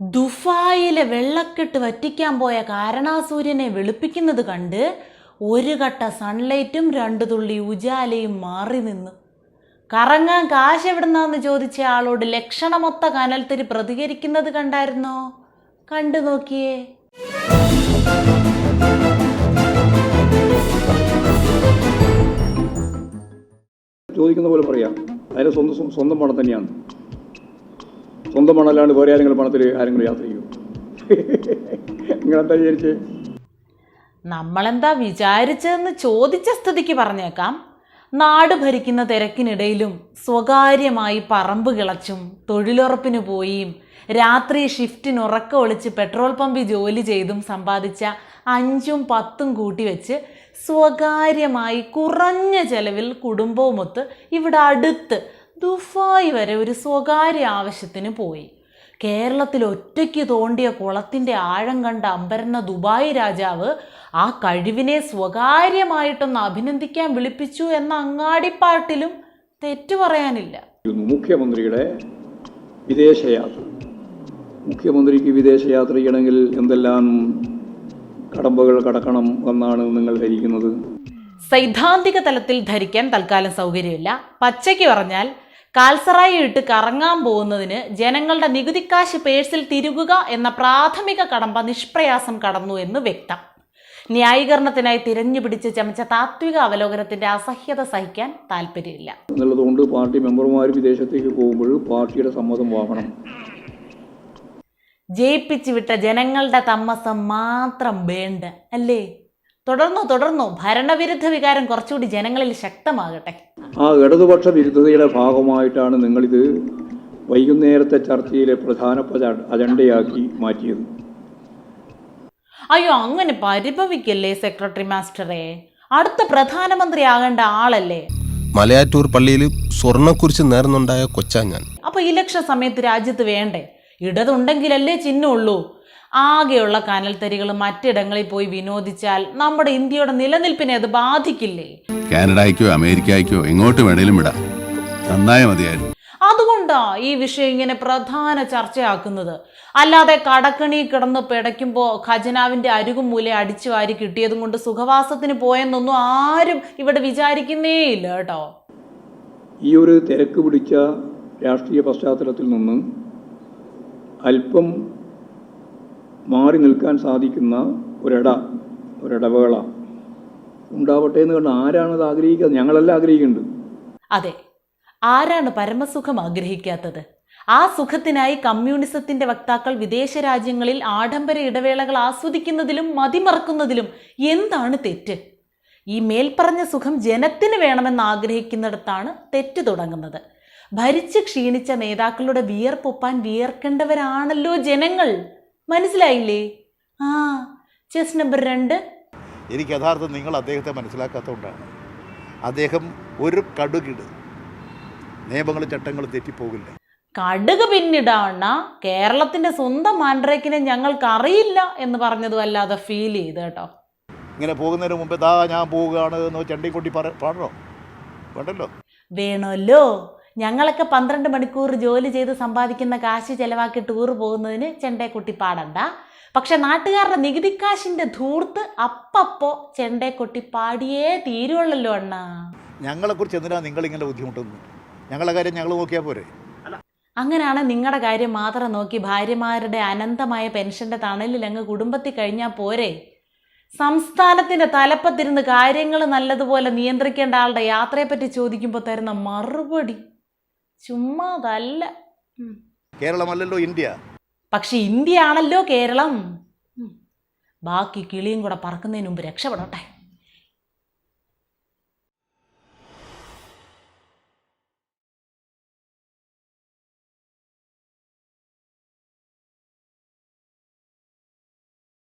ദുഫായിലെ വെള്ളക്കെട്ട് വറ്റിക്കാൻ പോയ കാരണാസൂര്യനെ വെളുപ്പിക്കുന്നത് കണ്ട് ഒരു കട്ട സൺലൈറ്റും രണ്ടു തുള്ളി ഉജാലയും മാറി നിന്നു. കറങ്ങാൻ കാശ് എവിടുന്നാന്ന് ചോദിച്ച ആളോട് ലക്ഷണമൊത്ത കനൽത്തിരി പ്രതികരിക്കുന്നത് കണ്ടായിരുന്നോ? കണ്ടു നോക്കിയേ. ചോദിക്കുന്ന പോലെ പറയാം. അതിന് സ്വന്തം സ്വന്തം പണം തന്നെയാണ്. സ്വന്തം മണലാണ് വേറെ ആരെങ്കിലും പണത്തിൽ ആരെങ്കിലും യാത്ര ചെയ്യും നിങ്ങളെന്താ വിചാരിച്ച്? നമ്മളെന്താ വിചാരിച്ചതെന്ന് ചോദിച്ച സ്ഥിതിക്ക് പറഞ്ഞേക്കാം. നാട് ഭരിക്കുന്ന തിരക്കിനിടയിലും സ്വകാര്യമായി പറമ്പ് കിളച്ചും തൊഴിലുറപ്പിന് പോയിയും രാത്രി ഷിഫ്റ്റിന് ഉറക്കം ഒളിച്ച് പെട്രോൾ പമ്പിൽ ജോലി ചെയ്തും സമ്പാദിച്ച അഞ്ചും പത്തും കൂട്ടി വെച്ച് സ്വകാര്യമായി കുറഞ്ഞ ചെലവിൽ കുടുംബവുമൊത്ത് ഇവിടെ അടുത്ത് ദുബായ് വരെ ഒരു സ്വകാര്യ ആവശ്യത്തിന് പോയി. കേരളത്തിൽ ഒറ്റയ്ക്ക് തോണ്ടിയ കുളത്തിന്റെ ആഴം കണ്ട അമ്പരന്ന ദുബായ് രാജാവ് ആ കഴിവിനെ സ്വകാര്യമായിട്ടൊന്ന് അഭിനന്ദിക്കാൻ വിളിപ്പിച്ചു എന്ന അങ്ങാടിപ്പാട്ടിലും തെറ്റു പറയാനില്ല. മുഖ്യമന്ത്രിയുടെ വിദേശയാത്ര. മുഖ്യമന്ത്രിക്ക് വിദേശയാത്ര ചെയ്യണമെങ്കിൽ എന്തെല്ലാം കടമ്പകൾ കടക്കണം എന്നാണ് നിങ്ങൾ ധരിക്കുന്നത്? സൈദ്ധാന്തിക തലത്തിൽ ധരിക്കാൻ തൽക്കാലം സൗകര്യമില്ല. പച്ചയ്ക്ക് പറഞ്ഞാൽ കാൽസറായി ഇട്ട് കറങ്ങാൻ പോകുന്നതിന് ജനങ്ങളുടെ നികുതിക്കാശ് പേഴ്സിൽ തിരുകുക എന്ന പ്രാഥമിക കടമ്പ നിഷ്പ്രയാസം കടന്നു എന്ന് വ്യക്തം. ന്യായീകരണത്തിനായി തിരഞ്ഞു പിടിച്ച് ചമച്ച താത്വിക അവലോകനത്തിന്റെ അസഹ്യത സഹിക്കാൻ താല്പര്യമില്ല എന്നുള്ളതുകൊണ്ട് പാർട്ടി മെമ്പർമാർ വിദേശത്തേക്ക് പോകുമ്പോൾ പാർട്ടിയുടെ സമ്മതം വാങ്ങണം. ജയിപ്പിച്ചു വിട്ട ജനങ്ങളുടെ തമ്മസം മാത്രം വേണ്ട അല്ലേ? തുടർന്നോ തുടർന്നു ഭരണവിരുദ്ധ വികാരം കുറച്ചുകൂടി ജനങ്ങളിൽ ശക്തമാകട്ടെ. ആ ഇടതുപക്ഷ വിരുദ്ധതയുടെ ഭാഗമായിട്ടാണ് നിങ്ങളിത് വൈകുന്നേരത്തെ ചർച്ചയിലെ പ്രധാനപ്പെട്ട അജണ്ടയാക്കി മാറ്റിയത്. അയ്യോ അങ്ങനെ പരിഭവിക്കല്ലേ സെക്രട്ടറി മാസ്റ്ററെ? അടുത്ത പ്രധാനമന്ത്രി ആകേണ്ട ആളല്ലേ? മലയാറ്റൂർ പള്ളിയിൽ സ്വർണക്കുരിശ് നേർന്നുണ്ടായ കൊച്ചാ ഞാൻ. അപ്പൊ ഇലക്ഷൻ സമയത്ത് രാജ്യത്ത് വേണ്ടേ? ഇടതുണ്ടെങ്കിലല്ലേ ചിഹ്നമുള്ളൂ. ആകെയുള്ള കനൽത്തരികൾ മറ്റിടങ്ങളിൽ പോയി വിനോദിച്ചാൽ നമ്മുടെ ഇന്ത്യയുടെ നിലനിൽപ്പിനെ അത് ബാധിക്കില്ലേ? കാനഡയ്ക്കോ അമേരിക്കയ്ക്കോ എങ്ങോട്ട് വേണേലും വിടാം. നന്നായ മതിയായിരുന്നു. അതുകൊണ്ടാ ഈ വിഷയം ഇങ്ങനെ പ്രധാന ചർച്ചയാക്കുന്നത്. അല്ലാതെ കടക്കണി കിടന്ന് പിടയ്ക്കുമ്പോൾ ഖജനാവിന്റെ അരുകും മൂല അടിച്ചു വാരി കിട്ടിയതും കൊണ്ട് സുഖവാസത്തിന് പോയെന്നൊന്നും ആരും ഇവിടെ വിചാരിക്കുന്നേയില്ല കേട്ടോ. ഈ ഒരു തിരക്ക് പിടിച്ച രാഷ്ട്രീയ പശ്ചാത്തലത്തിൽ നിന്ന് അല്പം മാറി നിൽക്കാൻ സാധിക്കുന്ന ഒരിട ഒരിടവേള ഉണ്ടാവട്ടെ എന്ന് കണ്ട് ആരാണത് ആഗ്രഹിക്കുന്നത് ഞങ്ങളെല്ലാം ആഗ്രഹിക്കുന്നുണ്ട്. അതെ ആരാണ് പരമസുഖം ആഗ്രഹിക്കാത്തത്? ആ സുഖത്തിനായി കമ്മ്യൂണിസത്തിന്റെ വക്താക്കൾ വിദേശ രാജ്യങ്ങളിൽ ആഡംബര ഇടവേളകൾ ആസ്വദിക്കുന്നതിലും മതിമറക്കുന്നതിലും എന്താണ് തെറ്റ്? ഈ മേൽപ്പറഞ്ഞ സുഖം ജനത്തിന് വേണമെന്ന് ആഗ്രഹിക്കുന്നിടത്താണ് തെറ്റ് തുടങ്ങുന്നത്. ഭരിച്ച് ക്ഷീണിച്ച നേതാക്കളുടെ വിയർപ്പൊപ്പാൻ വിയർക്കേണ്ടവരാണല്ലോ ജനങ്ങൾ. മനസ്സിലായില്ലേ? ആ ചെസ് നമ്പർ രണ്ട്. എനിക്ക് യഥാർത്ഥം നിങ്ങൾ അദ്ദേഹത്തെ മനസ്സിലാക്കാത്തതുകൊണ്ടാണ്. അദ്ദേഹം ഒരു കടുകിട്. നിയമങ്ങളും ചട്ടങ്ങളും തെറ്റിപ്പോകില്ല. കടുക് പിന്നിടാണ കേരളത്തിന്റെ സ്വന്തം മാൻഡ്രേക്കിനെ ഞങ്ങൾക്ക് അറിയില്ല എന്ന് പറഞ്ഞതും അല്ലാതെ ഫീൽ ചെയ്ത് കേട്ടോ. ഇങ്ങനെ പോകുന്നതിന് മുമ്പ് ദാ ഞാൻ പോവുകയാണ് എന്ന് കൊട്ടി പാടണോ? വേണ്ടല്ലോ. വേണമല്ലോ. ഞങ്ങളൊക്കെ പന്ത്രണ്ട് മണിക്കൂർ ജോലി ചെയ്ത് സമ്പാദിക്കുന്ന കാശ് ചിലവാക്കി ടൂർ പോകുന്നതിന് ചെണ്ടേക്കുട്ടി പാടണ്ട പക്ഷെ നാട്ടുകാരുടെ നികുതിക്കാശിന്റെ ധൂർത്ത് അപ്പപ്പോ ചെണ്ടേക്കുട്ടി പാടിയേ തീരുള്ളല്ലോ അണ്ണാ. ഞങ്ങളെക്കുറിച്ച് നിങ്ങൾ നിങ്ങളിങ്ങനെ ബുദ്ധിമുട്ടുന്നത്? ഞങ്ങളെ കാര്യം ഞങ്ങൾ നോക്കിയാൽ പോരെ. അങ്ങനെയാണ് നിങ്ങളുടെ കാര്യം മാത്രം നോക്കി ഭാര്യമാരുടെ അനന്തമായ പെൻഷന്റെ തണലിൽ അങ്ങ് കുടുംബത്തിൽ കഴിഞ്ഞാൽ പോരെ. സംസ്ഥാനത്തിന്റെ തലപ്പത്തിരുന്ന് കാര്യങ്ങൾ നല്ലതുപോലെ നിയന്ത്രിക്കേണ്ട ആളുടെ യാത്രയെപ്പറ്റി ചോദിക്കുമ്പോൾ തരുന്ന മറുപടി. ചുമ്മാതല്ല. കേരളമല്ലല്ലോ ഇന്ത്യ. പക്ഷെ ഇന്ത്യ ആണല്ലോ കേരളം. ബാക്കി കിളിയും കൂടെ പറക്കുന്നതിന് മുമ്പ് രക്ഷപ്പെടട്ടെ.